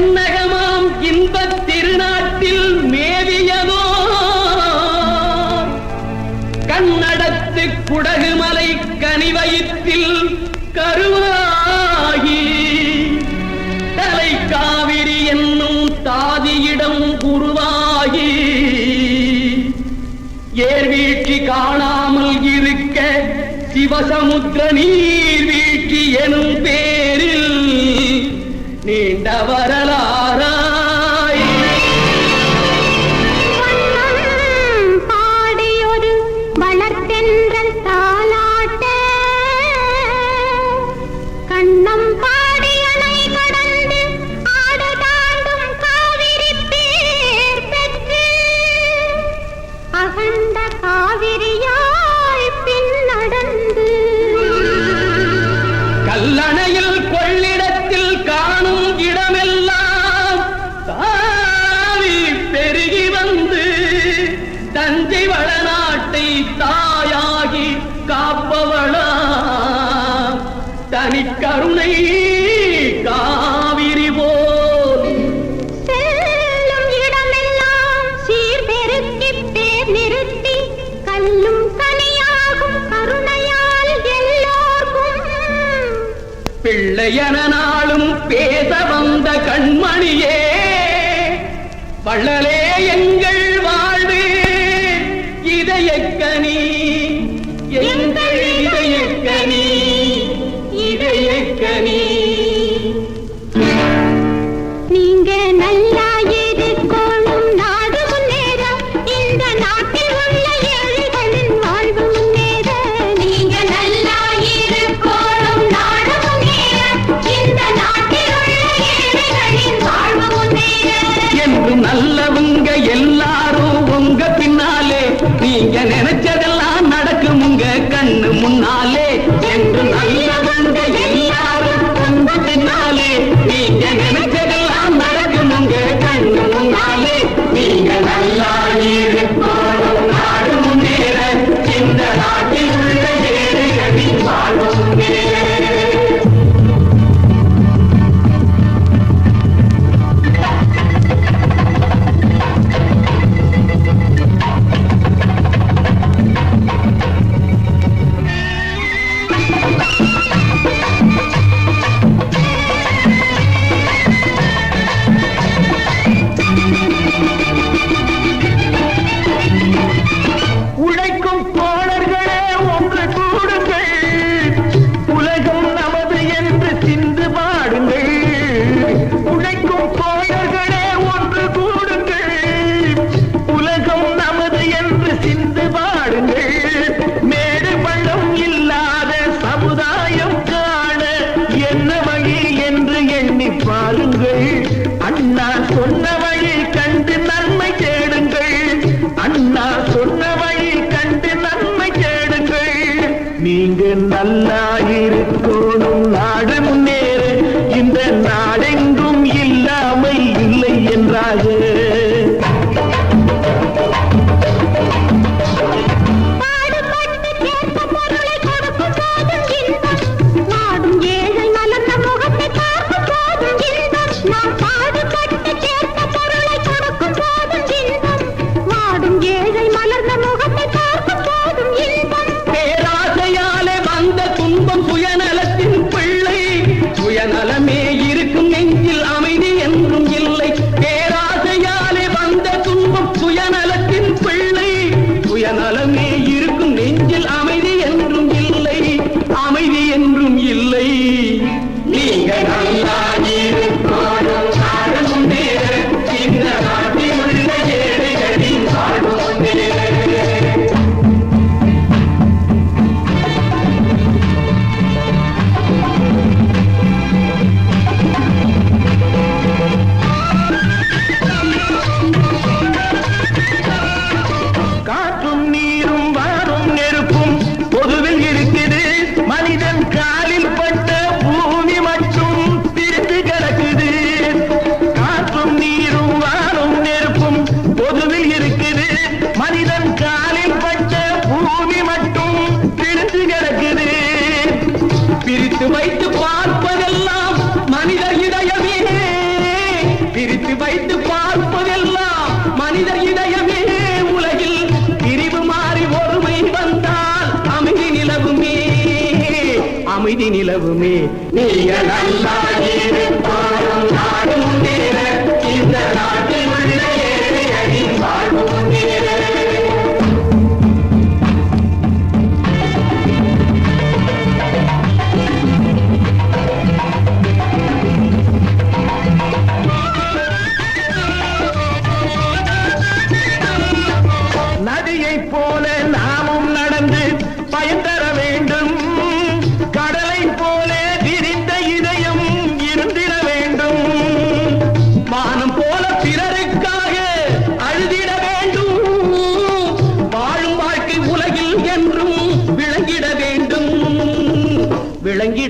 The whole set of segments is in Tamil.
தென்னகமாம் இன்பத் திருநாட்டில் மேவியதோ? கண்ணடத்து குடகுமலை கனிவயிற்றில் கருவாகி தலை காவிரி என்னும் தாதியிடம் உருவாகி ஏர்வீழ்ச்சி காணாமல் இருக்க சிவசமுத்திர நீர் வீழ்ச்சி எனும் பேரில் நீண்ட தஞ்சை வளநாட்டை தாயாகி காப்பவளா தனி கருணை காவிரி போல். செல்லும் இடமெல்லாம் சீர்பெருக்கி பேர் நிறுத்தி கல்லும் கனியாகும் கருணையால் எல்லோர்க்கும். பிள்ளையன பேச வந்த கண்மணியே வள்ளலே எங்கள் la நல்லா இருக்கணும் நாடு முன்னேறு இந்த நாடெங்கும் இல்லை. அமைதி நிலவுமே நீங்க நல்லா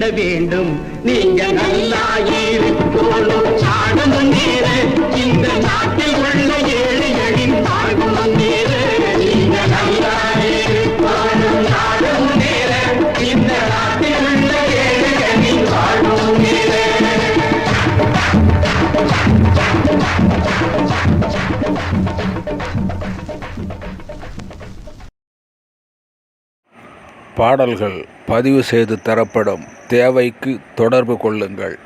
விளங்கிட வேண்டும். நீங்க நல்லா இருக்கணும் நாடு முன்னேற இந்த நாட்டில் உள்ள ஏழைகளின் வாழ்வு நீங்க நல்லா இருக்கணும் இந்த நாட்டில் உள்ள பாடல்கள் பதிவு செய்து தரப்படும். தேவைக்கு தொடர்பு கொள்ளுங்கள்.